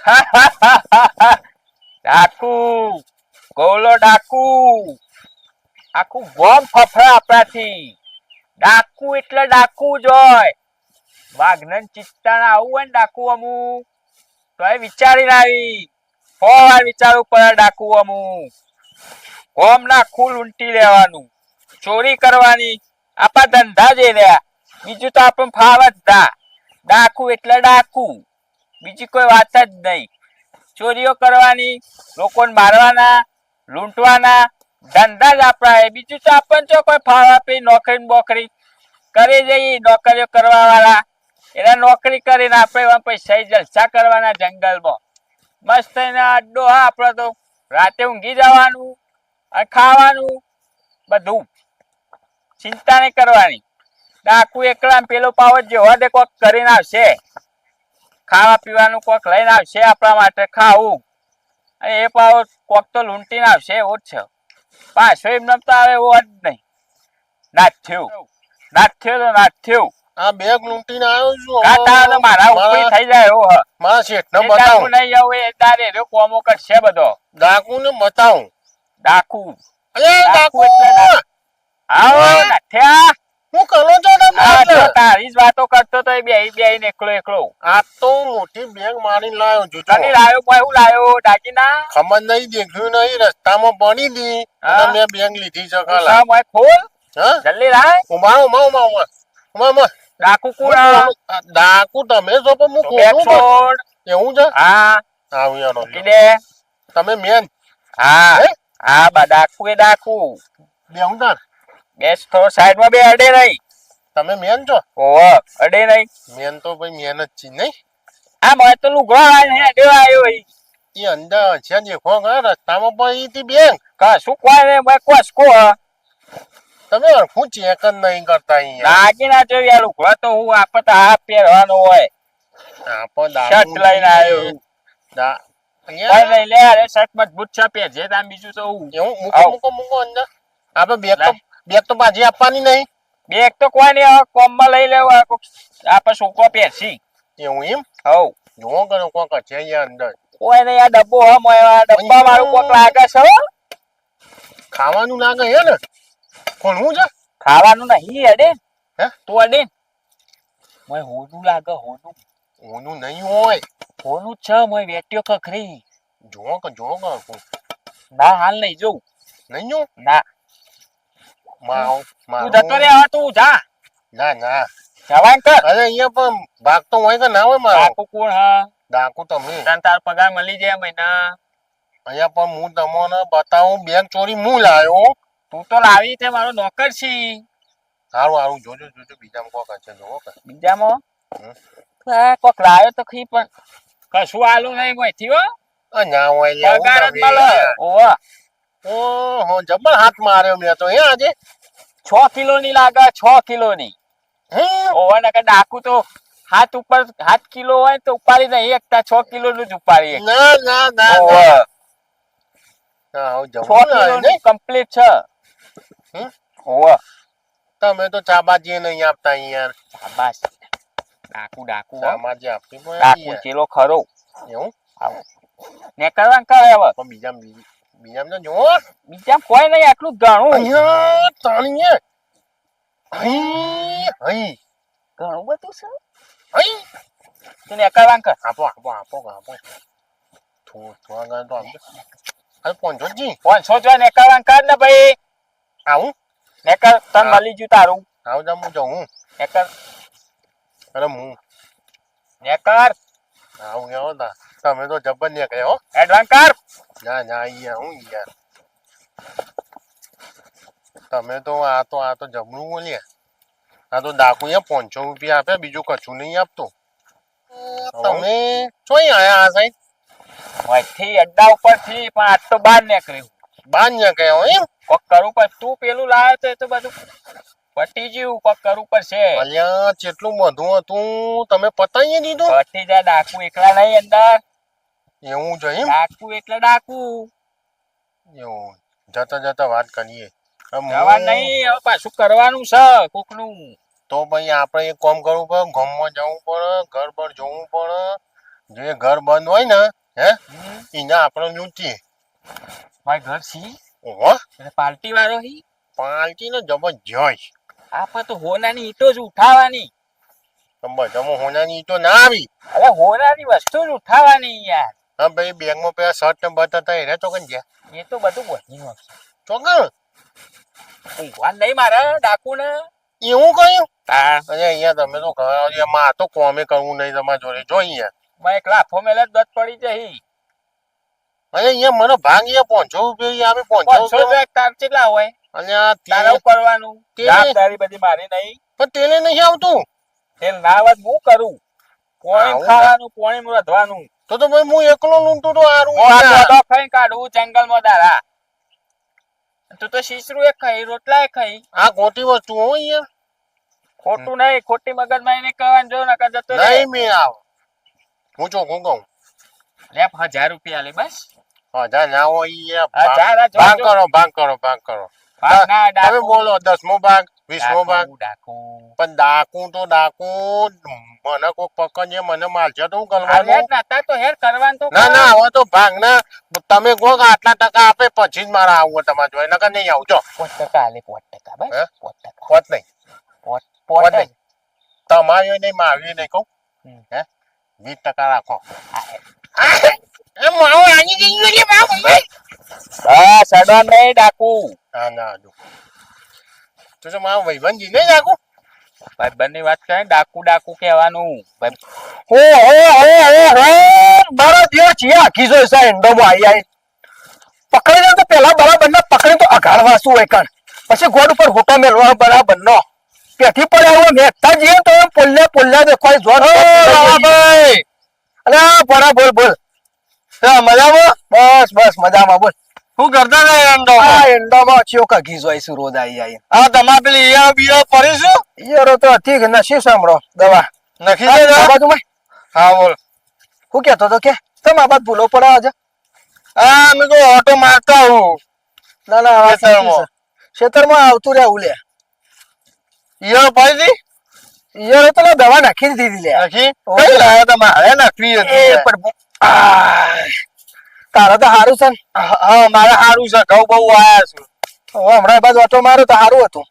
ડાકુ, ગોલો ડાકુ. આખું ગોમ ફફડા આપણાથી. ડાકુ એટલે ડાકુ જ હોય. વાઘનન ચિત્તાના આવું હોય ને ડાકુ અમુક. તો એ વિચારીને આવી વાર વિચારવું પડે ડાકુ અમુ ગોમ ના ખુલ ઉંટી લેવાનું. ચોરી કરવાની. આપણા ધંધા જઈ રહ્યા બીજું તો આપણને ફાવ જ ડા ડાકુ એટલે ડાકુ. બીજી કોઈ વાત જ નહીં. ચોરીઓ કરવાની, લોકોને મારવાના, લૂંટવાના, ધંધા જ આપણા એ. બીજું તો આપણને જો કોઈ ફાળ આપી નોકરી બોકરી કરી જઈએ નોકરીઓ કરવા વાળા એના નોકરી કરીને આપણે પૈસા જલસા કરવાના જંગલમાં. મસ્ત એને અડ્ડો હા, આપણે તો રાતે ઊંઘી જવાનું અને ખાવાનું બધું. ચિંતા નહીં કરવાની. ડાકુ એકલા પેલો પાવત જેવો દે કોક કરીને આવશે. ખાવા પીવાનું કોક લઈને આવશે આપણા માટે ખાવું. અને એ પાવ કોક તો લૂંટીને આવશે એવું જ છે. પાછો એમને તો આવે એવો જ નહીં. નાથ થયું. નાથ થયો તો નાથ થયું. આ બેગ લૂંટીને આવ્યો છું. કાતા તો મારા ઉપર થઈ જાય એવો મારા શેઠ ને ડાકુ બતાવું નહીં આવું એ દારે રે કોમો કરશે બધો. ડાકુને બતાવું. ડાકુ અરે ડાકુ ડાકુ એટલે આવો નાથ્યા હું કરો છો તમે આ જો એટલે? તારી જ વાતો કરતો તો એકલો એકલો. આ તો મોટી બેગ જો. કની લાયો કોઈ હું લાયો દાગીના? ખબર નહીં દેખ્યું નહીં રસ્તામાં પડી દી. અને મેં બેગ લીધી છે કાલા ઉસા મોય ખોલ. હા? જલ્દી લાય ઉમા ઉમા ઉમા ઉમા ઉમા ઉમા ડાકુ તમે જો પણ હું ખોલું છોડ. એવું છે? હા. આવું તમે મેન? હા. હે? હા બા ડાકુ એ ડાકુ. બેહું તાર. બેસ થોડો સાઈડમાં બે અડે નહીં. તમે મેન છો? ઓહો અડે નહીં. મેન તો ભાઈ મેન જ છે નહીં? આ મારે તો લુગડો આવીને હેડ્યો આવ્યો ઈ. અંદર છે દેખો ગયા રસ્તામાં પડી હતી કા શું કોઈ રે મોય કોસ કો તમે હું ચેક જ નહીં કરતા અહીંયા? દાગીના જોઈ આ લુગડો તો હું આપત આ પહેરવાનો હોય. આપણ શર્ટ લઈને આવ્યો નહીં લે અરે શર્ટ મજબૂત છે પહેરજે તામ બીજું તો હું. મૂકો મૂકો મૂકો અંદર. આપણે બે તો લાય. બેગ તો પાછી આપવાની નહીં. બેગ તો કોઈ નહીં કોમમાં લઈ લેવા આપણે છોકરો પહેરશી. એવું એમ? હવ. જોવો કરો કોક છે અહીંયા અંદર. કોઈ નહીં આ ડબ્બો હમ ડબ્બા વાળું કોક લાગે છે ખાવાનું લાગે હે ને? કોણવું છે? ખાવાનું નહીં અડે. હે? તું અડે. મોય હોનું લાગે હોનું. હોનું નહીં હોય. હોનું છે મોય વેટ્યો કખરી જોવો કે જોવો કે ના હાલ નહીં જોઉં. નહીં જો? ના. માવ તું જતો રે હવે તું જા. ના ના. જવાન કર. અરે અહીંયા પણ ભાગ તો હોય કે ના હોય મારો? ડાકુ કોણ હા? ડાકુ તમે તન તાર પગાર મળી જાય મહિના અહીંયા પણ હું તમને બતાવું બેંક ચોરી હું લાયો? તું તો લાવી તે મારો નોકર છી. સારું સારું જોજો જોજો બીજામાં કોક છે જોવો કે. બીજામાં. કોક તો ખી પણ કશું આલું નહીં મોયથી હો. ના હોય પગાર જ મળે. યાર. ઓહો જબર હાથ માર્યો મેં તો. હે આજે? છ કિલો ની લાગે છ કિલો ની ઓહો નકર ડાકુ તો હાથ ઉપર હાથ કિલો હોય તો ઉપાડી નહીં એકતા છ કિલો નું જ ઉપાડી ના ના ના ના. છ કિલો કમ્પ્લીટ છે? ઓહો. તમે તો ચાબાજી નહીં આપતા યાર ડાકુ ડાકુ. ચાબાજી આપી ડાકુ ચેલો ખરો. એવું? ને કરવા કરે હવે. બીજા બીજા તો જોવો બીજા કોઈ નહીં આટલું ઘણું અહીંયા તાણીએ હઈ અહીં ઘણું બધું છે. અહીં. તું ને કરવા કર. આપો આપો આપો આપો. થોડું થોડા ઘણા તો આપજો. અરે પંચોજી પાંચસો જો. ને કરવા કર ને ભાઈ. આવું? ને તન તને. મળી જ્યું તારું. આવું જા હું જઉં. ને કર અરે હું. નેકર. આવું આવો તા? તમે તો જબર ને કહે હો. એડવાન્સ કર ના ના અહીંયા હું યાર. તમે તો આ તો આ તો જબરું બોલ્યા આ તો ડાકુ અહીંયા પાંચસો રૂપિયા આપે બીજું કશું નહીં આપતો. તમે ચોઈ આયા આ સાઈડ અહીંથી અડ્ડા ઉપરથી પણ આજ તો બહાર નીકળ્યું. બાર નીકળ્યો એમ? કોક કરું પણ તું પેલું લાવ્યો તો એ તો બધું. પટી ગયું ઉપર કરવું પડશે. અલ્યા કેટલું મધુ હતું તમે પતાઈ દીધું? પટી જાય ડાકુ એકલા નહીં અંદર. એવું જઈ ડાકુ એટલે ડાકુ. એવું જતા જતા વાત કરીએ. જવા નહીં હવે પાછું કરવાનું છે કોકનું. તો ભાઈ આપણે એક કામ કરવું પડે ગામમાં જવું પડે ઘર પર જવું પડે. જે ઘર બંધ હોય ને હે એને આપણે લૂંટીએ. મારું ઘર સી. ઓહો. પાર્ટી વાળો હી. પાર્ટી ને જબરજસ્ત. આપણે તો હોનાની ઈટો જ ઉઠાવવાની તો બધામાં હોનાની ઈંટો ના આવી. અરે હોનાની વસ્તુ જ ઉઠાવાની યાર. હા ભાઈ બેગમાં પેલા શર્ટ ને બટ હતા એને ચોકન ગયા. એ તો બધું ચોકન ઊંઘવા નહીં મારે ડાકુ ને એવું કયું? અરે અહીંયા તમે તો કહો અહીંયા તો કોમે કરવું નહીં તમારા જોડે. જો અહીંયા. મેં એક લાફો મેલે દત પડી જઈ અરે અહીંયા મને ભાગ અહીંયા રૂપિયા. રૂપિયા રૂપિયા કેટલા હોય? અને તારે કરવાનું જવાબદારી બધી મારી નહીં. પણ તેને નહીં આવતું. તેલ ના હું કરું. પોણી ખાવાનું પોણી રધવાનું. તો તો ભાઈ હું એકલો લૂંટું તો હારું આ ખાઈ કાઢું જંગલમાં દારા. તું તો શીશરું એ ખાઈ રોટલા એ ખાઈ. આ ખોટી વસ્તુ હો અહીંયા. ખોટું નહીં ખોટી મગજમાં એને કહેવાનું જો નકર જતો નહીં મેં આવ. હું ચોખ્ખું કહું લે હજાર રૂપિયા લે બસ. હજાર ના હોય ભાગ. કરો ભાંગ કરો ભાંગ કરો. તમે બોલો દસમો ભાગ વીસમો ભાગ. પણ ડાકુ તો ડાકુ મને કોક પકડીએ મને મારશે તો હું કરવાનું? તો હેર કરવાનું તો ના ના હવે તો ભાગ ના. તમે કહો કે આટલા ટકા આપે પછી જ મારે આવવું તમારે જોઈ નકર નહીં આવજો પોત ટકા આલે પોત ટકા બસ પોત ટકા. પોત નહીં. પોત પોત નહીં. તમારી નહીં મારી નહીં કહું. હે? વીસ ટકા રાખો. માવો ભાઈ નહીં ડાકુ. હા ના તો તો મારો ભાઈબંધી નહીં રાખું ભાઈ બંને વાત કરે ડાકુ ડાકુ કહેવાનું. ઓ હો હો હો હો હો મારો દિયો છે આખી જો સા આઈ આઈ. પકડી તો પેલા બરાબર ને પકડી તો અઘાડવા શું હોય કણ. પછી ગોડ ઉપર હોટા મેળવા બરાબર નો પેથી પડ્યા હોય મેકતા જઈએ તો પોલ્લે પોલ્લે દેખાય જોર ભાઈ. અરે આ બરા બોલ બોલ મજામાં? બસ બસ મજામાં બોલ. શું કરતા ને એન્ડો એન્ડોમાં ચિયો કાઘી જોઈ શું રોજ આઈ આઈ. આ તમારે પેલી ઈયા બીયા પડીશું ઈયરો તો ઠીક નસીબ સાંભળો દવા. નખી આ બાજુમાં? હા બોલ. હું કેતો તો કે? તમે બાદ ભૂલો પડે આજે? હા મેં કહું ઓટો મારતા હું. ના ના ખેતરમાં. ખેતરમાં આવતું રહેવું લે ઈયા પડી ઈયરો તો દવા નાખી દીધી લે. નખી? કઈ લાયા તમારે? નખવી હતી પણ બુ- આ, તારે તો સારું છે હા મારે સારું છે. ઘઉં બહુ આયા છું. હમણાં બાજુ ઓટો મારો તો સારું હતું?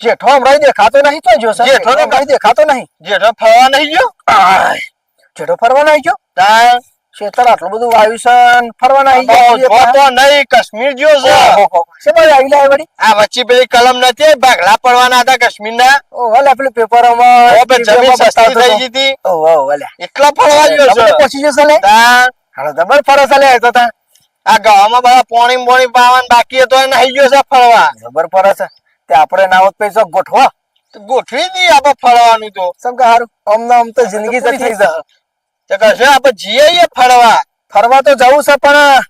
જેઠો હમણાં દેખાતો નહીં તો જો જેઠો દેખાતો નહીં. જેઠો ફરવા નહીં ગયો? જેઠો ફરવા નહીં ગયો? ખેતર આટલું બધું વાયુ છે ને ફરવા નાઈ બહુ નહીં કાશ્મીર ગયો છે. ઓહો, આવી લાય વળી? આ વચ્ચે પેલી કલમ નથી ભાગલા પડવાના હતા કાશ્મીર ના ઓ ભલે પેલું પેપરોમાં જમીન સસ્તી થઈ ગઈ હતી. ઓહો ભલે એકલા ફરવા ગયો છે. પહોંચી જશે લે હાલો જબર ફરસ લે તો તા. આ ગામમાં બધા પોણી બોણી પાવાનું બાકી હતો એને થઈ ગયો છે ફરવા. જબર ફરસ તે આપણે નાવત પૈસા ગોઠવા. ગોઠવી દઈએ આપણે ફરવાનું તો. સમ કે હારું. અમને આમ તો જિંદગી જતી થઈ જશે. તો કશે આપણે જઈએ ફરવા. ફરવા તો જવું છે પણ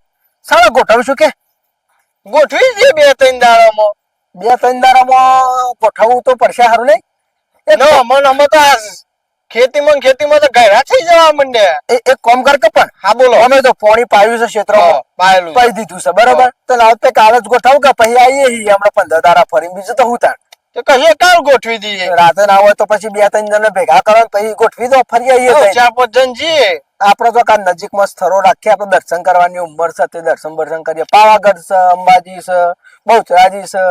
સારું ગોઠવશું કે? ગોઠવી જઈએ બે ત્રણ દાડામાં. બે ત્રણ દાડામાં ગોઠવવું તો પડશે સારું નહીં? એનો અમન અમે તો ખેતીમાં ખેતીમાં તો ઘરા થઈ જવા માંડ્યા એ- એક કોમ કર કે પણ હા બોલો. અમે તો પાણી પાયું છે ક્ષેત્રમાં. હા, પાયેલું પાઈ દીધું છે બરોબર? તો લાવ તે કાલે જ ગોઠવું કે પછી આવીએ હમણાં પંદર દાડા ફરી બીજું તો હું તાર તો કશે કાલ ગોઠવી દઈએ. રાતે ના હોય તો પછી બે ત્રણ જણ ભેગા કરો પછી ગોઠવી દો ફરી આવીએ ચાર પાંચ જણ જઈએ. આપડે તો કાં નજીકમાં સ્થળો રાખીએ આપણે દર્શન કરવાની ઉંમર છે તે દર્શન દર્શન કરીએ. પાવાગઢ છે અંબાજી છે બહુચરાજી છે.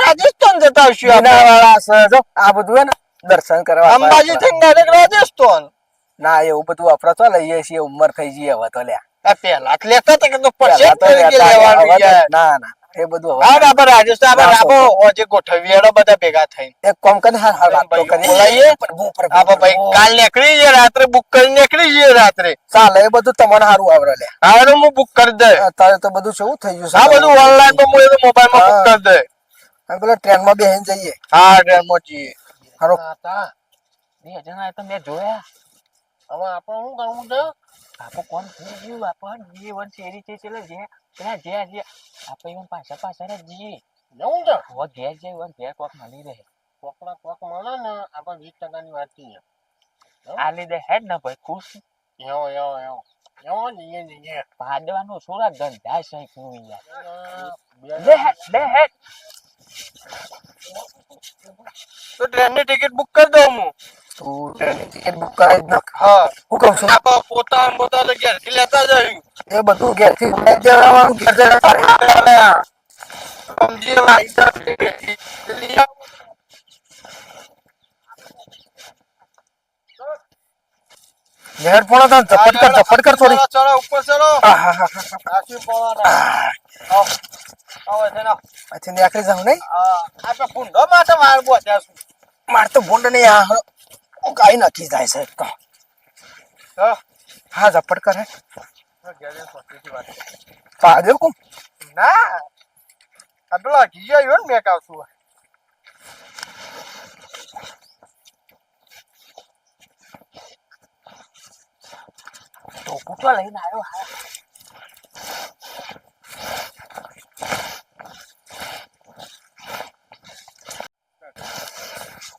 રાજસ્થાન જતા આવશું આપણે. જો આ બધું હે ને દર્શન કરવા અંબાજી થી ડાયરેક્ટ રાજસ્થાન. ના એવું બધું આપડે તો લઈએ છીએ ઉંમર થઈ જઈએ હવે તો લ્યા. પેલા લેતા તો ના ના. એ બધું હા રાજસ્થાન આપણે ગોઠવીએ બધા ભેગા થઈને. એક કોમ વાતો ભાઈ. બોલાઈએ? કાલ નીકળી જઈએ રાત્રે બુક કરી નીકળી જઈએ રાત્રે. ચાલે એ બધું તમને સારું આવડે લે. હા હું બુક કરી દે અત્યારે તો બધું શું થઈ ગયું હા બધું ઓનલાઈનમાં હું મોબાઈલમાં બુક કરી દે. પેલા ટ્રેનમાં બેસીને જઈએ. હા ટ્રેનમાં જઈએ હારો બે જણા તો મેં જોયા. હવે આપણે શું કરવું છે? આપો કોણ થઈ ગયું આપણ જે વન શેરી છે એટલે જે પેલા જે જે. આપણે even પાછા પાછા જ જઈએ જવું છે? હવે ઘેર જઈ વન ઘેર કોક મળી રહે. કોકડા કોક મળે ને આપણે વીસ ટકાની વાત છીએ આ લીધે હેડ ને ભાઈ ખુશ? એવો એવો એવો. એવો જઈએ જઈએ ભાદવાનું સોરા ગંધા છે કું યાર લે હેડ લે હેડ તો ટ્રેનની ટિકિટ બુક કરી દઉં હું. તું ટિકિટ બુક કરાવી જ નાખ હા હું કહું છું આપણે પોતા પોતા તો ઘેરથી લેતા જઈ એ બધું ઘેરથી લઈ જવાનું ઘેર જઈને પાડી સમજી લાઈ જા ઘેરથી. લઈ આવો. ઘેર પણ હતા ઝપટ કર ઝપટ કર થોડી ચલો, ચલો ઉપર ચલો આહાહાહા. આખી પવાના આવો આવો છે ને પછી નીકળી જાઉં નહીં આ આપણે ભૂંડો માટે માર બોધ્યા છું મારે તો ભૂંડ નહીં આ હું કાંઈ નક્કી જાય છે તો. હા ઝપટ કર. પાડ્યો કું ના આ પેલા ઘી આવ્યો ને મેં કાવશું તો પૂછવા લઈને આવ્યો હા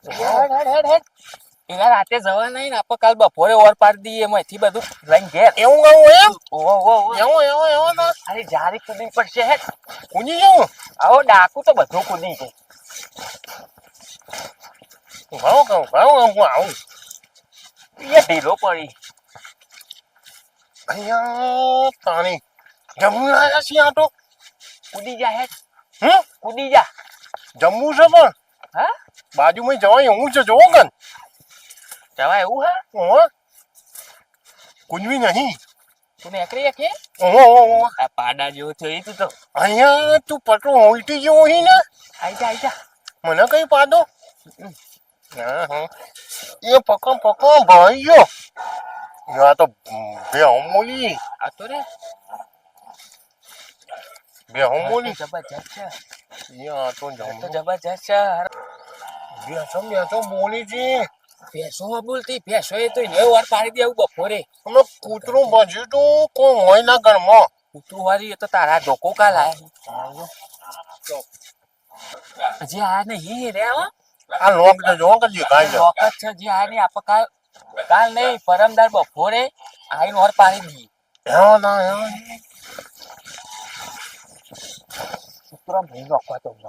હેડ, હેડ, હેડ, હેડ. એના રાતે જવા નહીં ને આપણે કાલ બપોરે ઓર પાડી દઈએ એમાંથી બધું લઈને ઘેર. એવું કહું એમ? ઓહો, ઓહો. એવું એવું એવું ના? અરે જારી કૂદી પડશે હે. કૂદી જવું આવો ડાકુ તો બધું કૂદી જાય ભાવ કહું ભાવ હું આવું. એ ઢીલો પડી. અહીંયા પાણી જમવું આવ્યા છીએ આટો કૂદી જા હે. હમ? કૂદી જા. જમવું છે પણ? હા? બાજુમાં જવાય હું છે જોવો કન જવા એવું હા ઓહો કુંજવી નહીં તું નીકળી કે ઓહો ઓહો આ પાડા જેવો થયો તું તો અહીંયા તું પટલો ઉલટી જેવો હી ને આઈ જા આઈ જા મને કઈ પાડો હા હા એ પકમ પકમ ભાઈ ગયો આ તો બે અમૂલી આ તો રે બે અમૂલી જબરજસ્ત છે યા તો તો જબરજસ્ત છે બે છો બે છો મોલી છે ભેંસો બોલતી? ભેંસો એ તો વાર પાડી દેવું બપોરે. અમે કૂતરું ભજ્યું તું? કોઈ હોય ના ઘરમાં કૂતરું વાળી એ તો તારા ધોકો કાલ આયા આ નહીં રે આ લોક ને જો કે દેખાય છે. જે આ આપણે કાલ કાલ નહીં પરમદાર બપોરે આઈને વાર પાડી દઈએ. એવો ના કૂતરો નોખવા તો ન.